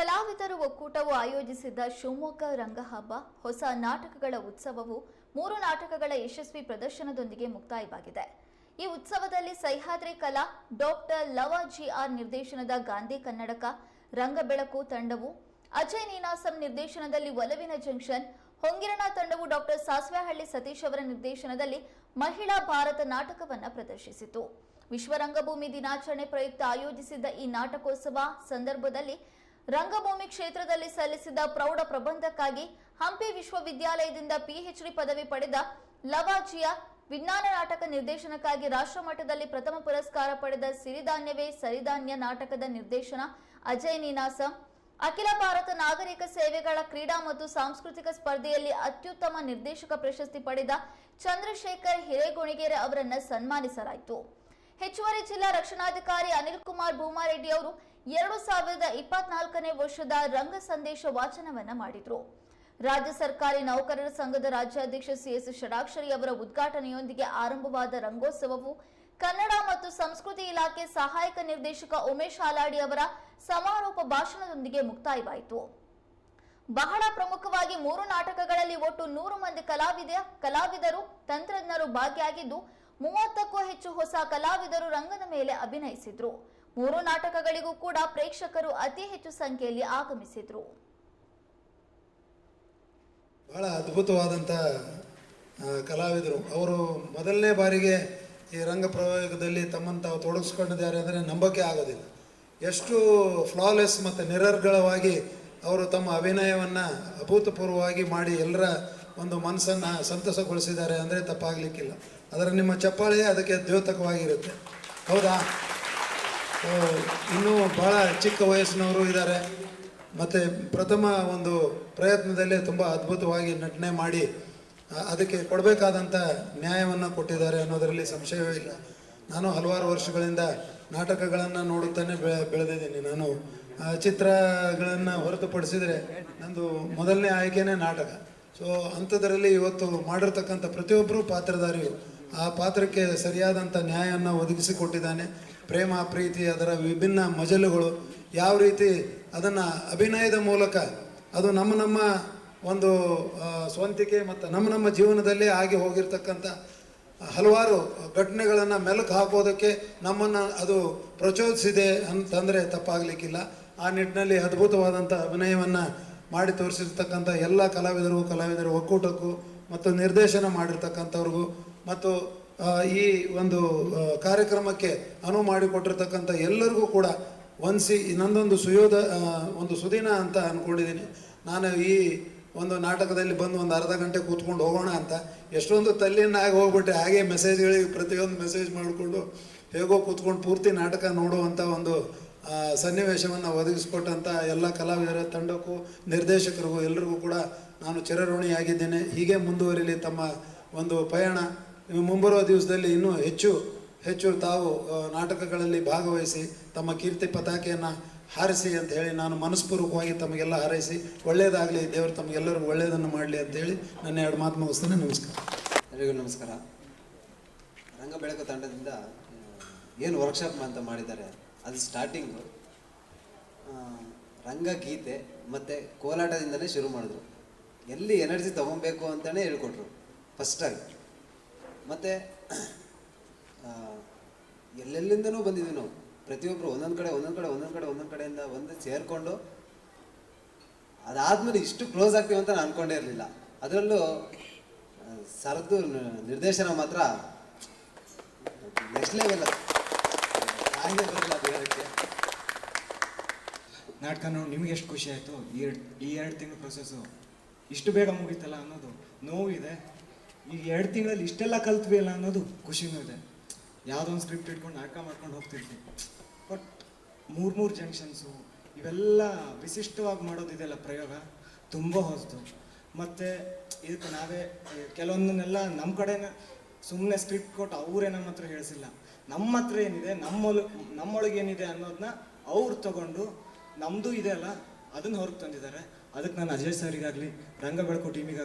ಕಲಾವಿದರು ಒಕ್ಕೂಟವು ಆಯೋಜಿಸಿದ್ದ ಶಿವಮೊಗ್ಗ ರಂಗಹಬ್ಬ, ಹೊಸ ನಾಟಕಗಳ ಉತ್ಸವವು ಮೂರು ನಾಟಕಗಳ ಯಶಸ್ವಿ ಪ್ರದರ್ಶನದೊಂದಿಗೆ ಮುಕ್ತಾಯವಾಗಿದೆ. ಈ ಉತ್ಸವದಲ್ಲಿ ಸಹ್ಯಾದ್ರಿ ಕಲಾ, ಡಾಕ್ಟರ್ ಲವ ಜಿ ಆರ್ ನಿರ್ದೇಶನದ ಗಾಂಧಿ ಕನ್ನಡಕ, ರಂಗಬೆಳಕು ತಂಡವು, ಅಜಯ್ ನೀನಾಸಂ ನಿರ್ದೇಶನದಲ್ಲಿ ಒಲವಿನ ಜಂಕ್ಷನ್ ಹೊಂಗಿರಣ ತಂಡವು ಡಾಕ್ಟರ್ ಸಾಸ್ವೆಹಳ್ಳಿ ಸತೀಶ್ ಅವರ ನಿರ್ದೇಶನದಲ್ಲಿ ಮಹಿಳಾ ಭಾರತ ನಾಟಕವನ್ನ ಪ್ರದರ್ಶಿಸಿತು. ವಿಶ್ವ ರಂಗಭೂಮಿ ದಿನಾಚರಣೆ ಪ್ರಯುಕ್ತ ಆಯೋಜಿಸಿದ್ದ ಈ ನಾಟಕೋತ್ಸವ ಸಂದರ್ಭದಲ್ಲಿ ರಂಗಭೂಮಿ ಕ್ಷೇತ್ರದಲ್ಲಿ ಸಲ್ಲಿಸಿದ ಪ್ರೌಢ ಪ್ರಬಂಧಕ್ಕಾಗಿ ಹಂಪಿ ವಿಶ್ವವಿದ್ಯಾಲಯದಿಂದ ಪಿಎಚ್ಡಿ ಪದವಿ ಪಡೆದ ಲವಾಜಿಯ ವಿಜ್ಞಾನ ನಾಟಕ ನಿರ್ದೇಶನಕ್ಕಾಗಿ ರಾಷ್ಟ್ರಮಟ್ಟದಲ್ಲಿ ಪ್ರಥಮ ಪುರಸ್ಕಾರ ಪಡೆದ ಸಿರಿಧಾನ್ಯವೇ ಸರಿಧಾನ್ಯ ನಾಟಕದ ನಿರ್ದೇಶನ ಅಜಯ್ ನೀನಾಸಂ. ಅಖಿಲ ಭಾರತ ನಾಗರಿಕ ಸೇವೆಗಳ ಕ್ರೀಡಾ ಮತ್ತು ಸಾಂಸ್ಕೃತಿಕ ಸ್ಪರ್ಧೆಯಲ್ಲಿ ಅತ್ಯುತ್ತಮ ನಿರ್ದೇಶಕ ಪ್ರಶಸ್ತಿ ಪಡೆದ ಚಂದ್ರಶೇಖರ್ ಹಿರೇಗುಣಿಗೆರೆ ಅವರನ್ನು ಸನ್ಮಾನಿಸಲಾಯಿತು. ಹೆಚ್ಚುವರಿ ಜಿಲ್ಲಾ ರಕ್ಷಣಾಧಿಕಾರಿ ಅನಿಲ್ ಕುಮಾರ್ ಭೂಮಾರೆಡ್ಡಿ ಅವರು ಎರಡು ಸಾವಿರದ ಇಪ್ಪತ್ನಾಲ್ಕನೇ ವರ್ಷದ ರಂಗ ಸಂದೇಶ ವಾಚನವನ್ನ ಮಾಡಿದ್ರು. ರಾಜ್ಯ ಸರ್ಕಾರಿ ನೌಕರರ ಸಂಘದ ರಾಜ್ಯಾಧ್ಯಕ್ಷ ಸಿಎಸ್ ಷಡಾಕ್ಷರಿ ಅವರ ಉದ್ಘಾಟನೆಯೊಂದಿಗೆ ಆರಂಭವಾದ ರಂಗೋತ್ಸವವು ಕನ್ನಡ ಮತ್ತು ಸಂಸ್ಕೃತಿ ಇಲಾಖೆ ಸಹಾಯಕ ನಿರ್ದೇಶಕ ಉಮೇಶ್ ಹಾಲಾಡಿ ಅವರ ಸಮಾರೋಪ ಭಾಷಣದೊಂದಿಗೆ ಮುಕ್ತಾಯವಾಯಿತು. ಬಹಳ ಪ್ರಮುಖವಾಗಿ ಮೂರು ನಾಟಕಗಳಲ್ಲಿ ಒಟ್ಟು ನೂರು ಮಂದಿ ಕಲಾವಿದ ಕಲಾವಿದರು, ತಂತ್ರಜ್ಞರು ಭಾಗಿಯಾಗಿದ್ದು, ಮೂವತ್ತಕ್ಕೂ ಹೆಚ್ಚು ಹೊಸ ಕಲಾವಿದರು ರಂಗದ ಮೇಲೆ ಅಭಿನಯಿಸಿದ್ರು. ಮೂರು ನಾಟಕಗಳಿಗೂ ಕೂಡ ಪ್ರೇಕ್ಷಕರು ಅತಿ ಹೆಚ್ಚು ಸಂಖ್ಯೆಯಲ್ಲಿ ಆಗಮಿಸಿದ್ರು. ಬಹಳ ಅದ್ಭುತವಾದಂಥ ಕಲಾವಿದರು. ಅವರು ಮೊದಲನೇ ಬಾರಿಗೆ ಈ ರಂಗ ಪ್ರಯೋಗದಲ್ಲಿ ತಮ್ಮನ್ನು ತಾವು ತೊಡಗಿಸ್ಕೊಂಡಿದ್ದಾರೆ ಅಂದರೆ ನಂಬಕ್ಕೆ ಆಗೋದಿಲ್ಲ. ಎಷ್ಟು ಫ್ಲಾಲೆಸ್ ಮತ್ತು ನಿರರ್ಗಳವಾಗಿ ಅವರು ತಮ್ಮ ಅಭಿನಯವನ್ನು ಅಭೂತಪೂರ್ವವಾಗಿ ಮಾಡಿ ಎಲ್ಲರ ಒಂದು ಮನಸ್ಸನ್ನು ಸಂತಸಗೊಳಿಸಿದ್ದಾರೆ ಅಂದರೆ ತಪ್ಪಾಗಲಿಕ್ಕಿಲ್ಲ. ಅದರ ನಿಮ್ಮ ಚಪ್ಪಾಳೆ ಅದಕ್ಕೆ ದ್ಯೋತಕವಾಗಿರುತ್ತೆ. ಹೌದಾ? ಇನ್ನೂ ಭಾಳ ಚಿಕ್ಕ ವಯಸ್ಸಿನವರು ಇದ್ದಾರೆ. ಮತ್ತು ಪ್ರಥಮ ಒಂದು ಪ್ರಯತ್ನದಲ್ಲೇ ತುಂಬ ಅದ್ಭುತವಾಗಿ ನಟನೆ ಮಾಡಿ ಅದಕ್ಕೆ ಕೊಡಬೇಕಾದಂಥ ನ್ಯಾಯವನ್ನು ಕೊಟ್ಟಿದ್ದಾರೆ ಅನ್ನೋದರಲ್ಲಿ ಸಂಶಯವೇ ಇಲ್ಲ. ನಾನು ಹಲವಾರು ವರ್ಷಗಳಿಂದ ನಾಟಕಗಳನ್ನು ನೋಡುತ್ತಾನೆ ಬೆ, ಬೆಳೆದಿದ್ದೀನಿ. ನಾನು ಚಿತ್ರಗಳನ್ನು ಹೊರತುಪಡಿಸಿದರೆ ನಂದು ಮೊದಲನೇ ಆಯ್ಕೆನೇ ನಾಟಕ. ಸೊ ಅಂಥದ್ರಲ್ಲಿ ಇವತ್ತು ಮಾಡಿರ್ತಕ್ಕಂಥ ಪ್ರತಿಯೊಬ್ಬರೂ ಪಾತ್ರಧಾರಿಯು ಆ ಪಾತ್ರಕ್ಕೆ ಸರಿಯಾದಂಥ ನ್ಯಾಯವನ್ನು ಒದಗಿಸಿಕೊಟ್ಟಿದ್ದಾನೆ. ಪ್ರೇಮ, ಪ್ರೀತಿ, ಅದರ ವಿಭಿನ್ನ ಮಜಲುಗಳು ಯಾವ ರೀತಿ ಅದನ್ನು ಅಭಿನಯದ ಮೂಲಕ ಅದು ನಮ್ಮ ನಮ್ಮ ಒಂದು ಸ್ವಂತಿಕೆ ಮತ್ತು ನಮ್ಮ ನಮ್ಮ ಜೀವನದಲ್ಲಿ ಆಗಿ ಹೋಗಿರ್ತಕ್ಕಂಥ ಹಲವಾರು ಘಟನೆಗಳನ್ನು ಮೆಲುಕು ಹಾಕೋದಕ್ಕೆ ನಮ್ಮನ್ನು ಅದು ಪ್ರಚೋದಿಸಿದೆ ಅಂತಂದರೆ ತಪ್ಪಾಗಲಿಕ್ಕಿಲ್ಲ. ಆ ನಿಟ್ಟಿನಲ್ಲಿ ಅದ್ಭುತವಾದಂಥ ಅಭಿನಯವನ್ನು ಮಾಡಿ ತೋರಿಸಿರ್ತಕ್ಕಂಥ ಎಲ್ಲ ಕಲಾವಿದರು ಕಲಾವಿದರ ಒಕ್ಕೂಟಕ್ಕೂ ಮತ್ತು ನಿರ್ದೇಶನ ಮಾಡಿರ್ತಕ್ಕಂಥವ್ರಿಗೂ ಮತ್ತು ಈ ಒಂದು ಕಾರ್ಯಕ್ರಮಕ್ಕೆ ಅನುವು ಮಾಡಿಕೊಟ್ಟಿರ್ತಕ್ಕಂಥ ಎಲ್ಲರಿಗೂ ಕೂಡ ವಂದಿಸಿ ನಂದೊಂದು ಸುಯೋಧ ಒಂದು ಸುದಿನ ಅಂತ ಅಂದ್ಕೊಂಡಿದ್ದೀನಿ ನಾನು ಈ ಒಂದು ನಾಟಕದಲ್ಲಿ ಬಂದು ಒಂದು ಅರ್ಧ ಗಂಟೆ ಕೂತ್ಕೊಂಡು ಹೋಗೋಣ ಅಂತ ಎಷ್ಟೊಂದು ತಲ್ಲಿನಾಗಿ ಹೋಗ್ಬಿಟ್ಟೆ. ಹಾಗೆ ಮೆಸೇಜ್ಗಳಿಗೆ ಪ್ರತಿಯೊಂದು ಮೆಸೇಜ್ ಮಾಡಿಕೊಂಡು ಹೇಗೋ ಕೂತ್ಕೊಂಡು ಪೂರ್ತಿ ನಾಟಕ ನೋಡುವಂಥ ಒಂದು ಸನ್ನಿವೇಶವನ್ನು ಒದಗಿಸ್ಕೊಟ್ಟಂಥ ಎಲ್ಲ ಕಲಾವಿದರ ತಂಡಕ್ಕೂ, ನಿರ್ದೇಶಕರಿಗೂ ಎಲ್ಲರಿಗೂ ಕೂಡ ನಾನು ಚಿರಋಣಿಯಾಗಿದ್ದೇನೆ. ಹೀಗೆ ಮುಂದುವರಿಲಿ ತಮ್ಮ ಒಂದು ಪಯಣ. ಮುಂಬರುವ ದಿವಸದಲ್ಲಿ ಇನ್ನೂ ಹೆಚ್ಚು ಹೆಚ್ಚು ತಾವು ನಾಟಕಗಳಲ್ಲಿ ಭಾಗವಹಿಸಿ, ತಮ್ಮ ಕೀರ್ತಿ ಪತಾಕೆಯನ್ನು ಹಾರಿಸಿ ಅಂತ ಹೇಳಿ ನಾನು ಮನಸ್ಪೂರ್ವಕವಾಗಿ ತಮಗೆಲ್ಲ ಹಾರೈಸಿ ಒಳ್ಳೆಯದಾಗಲಿ ದೇವರು ತಮಗೆಲ್ಲರಿಗೂ ಒಳ್ಳೆಯದನ್ನು ಮಾಡಲಿ ಅಂತ ಹೇಳಿ ನನ್ನ ಎರಡು ಮಾತು ಮುಗಿಸ್ತೇನೆ. ನಮಸ್ಕಾರ. ಎಲ್ಲರಿಗೂ ನಮಸ್ಕಾರ. ರಂಗ ಬೆಳಕು ತಂಡದಿಂದ ಏನು ವರ್ಕ್ಶಾಪ್ ಅಂತ ಮಾಡಿದ್ದಾರೆ, ಅದು ಸ್ಟಾರ್ಟಿಂಗು ರಂಗಗೀತೆ ಮತ್ತು ಕೋಲಾಟದಿಂದಲೇ ಶುರು ಮಾಡಿದ್ರು. ಎಲ್ಲಿ ಎನರ್ಜಿ ತೊಗೊಬೇಕು ಅಂತಲೇ ಹೇಳ್ಕೊಟ್ರು. ಫಸ್ಟಾಗಿ ಮತ್ತು ಎಲ್ಲೆಲ್ಲಿಂದನೂ ಬಂದಿದ್ದೀವಿ ನಾವು. ಪ್ರತಿಯೊಬ್ಬರು ಒಂದೊಂದು ಕಡೆ ಒಂದೊಂದು ಕಡೆ ಒಂದೊಂದು ಕಡೆ, ಒಂದೊಂದು ಕಡೆಯಿಂದ ಒಂದು ಸೇರಿಕೊಂಡು ಅದಾದಮೇಲೆ ಇಷ್ಟು ಕ್ಲೋಸ್ ಆಗ್ತೀವಿ ಅಂತ ನಾನು ಅನ್ಕೊಂಡೇ ಇರಲಿಲ್ಲ. ಅದರಲ್ಲೂ ಸರದ್ದು ನಿರ್ದೇಶನ ಮಾತ್ರ ನೆಕ್ಸ್ಟ್ ಲೆವೆಲ್ ನಾಟಕ ನೋಡಿ, ನಿಮ್ಗೆ ಎಷ್ಟು ಖುಷಿ ಆಯಿತು? ಈ ಎರಡು ಈ ಎರಡು ತಿಂಗಳ ಪ್ರೊಸೆಸ್ಸು ಇಷ್ಟು ಬೇಗ ಮುಗೀತಲ್ಲ ಅನ್ನೋದು ನೋವಿದೆ. ಈಗ ಎರಡು ತಿಂಗಳಲ್ಲಿ ಇಷ್ಟೆಲ್ಲ ಕಲ್ತ್ವಿ ಅಲ್ಲ ಅನ್ನೋದು ಖುಷಿನೂ ಇದೆ. ಯಾವುದೋ ಒಂದು ಸ್ಕ್ರಿಪ್ಟ್ ಇಟ್ಕೊಂಡು ನಾಟಕ ಮಾಡ್ಕೊಂಡು ಹೋಗ್ತಿದ್ವಿ. ಬಟ್ ಮೂರು ಮೂರು ಜಂಕ್ಷನ್ಸು ಇವೆಲ್ಲ ವಿಶಿಷ್ಟವಾಗಿ ಮಾಡೋದಿದೆಯಲ್ಲ ಪ್ರಯೋಗ? ತುಂಬ ಹೊಸದು. ಮತ್ತು ಇದಕ್ಕೆ ನಾವೇ, ಕೆಲವೊಂದನ್ನೆಲ್ಲ ನಮ್ಮ ಕಡೆನೇ ಸುಮ್ಮನೆ ಸ್ಕ್ರಿಪ್ಟ್ ಕೊಟ್ಟು ಅವರೇ ನಮ್ಮ ಹತ್ರ ಹೇಳಿಸಿಲ್ಲ. ನಮ್ಮ ಹತ್ರ ಏನಿದೆ ನಮ್ಮೊಳ ನಮ್ಮೊಳಗೆ ಏನಿದೆ ಅನ್ನೋದನ್ನ ಅವ್ರು ತಗೊಂಡು ನಮ್ಮದು ಇದೆ ಅಲ್ಲ, ಅದನ್ನು ಹೊರಗೆ ತಂದಿದ್ದಾರೆ. ಅದಕ್ಕೆ ನಾನು ಅಜಯ್ ಸರಿಗಾಗಲಿ ರಂಗ ಬೆಳಕು ಟೀಮಿಗಾಗಲಿ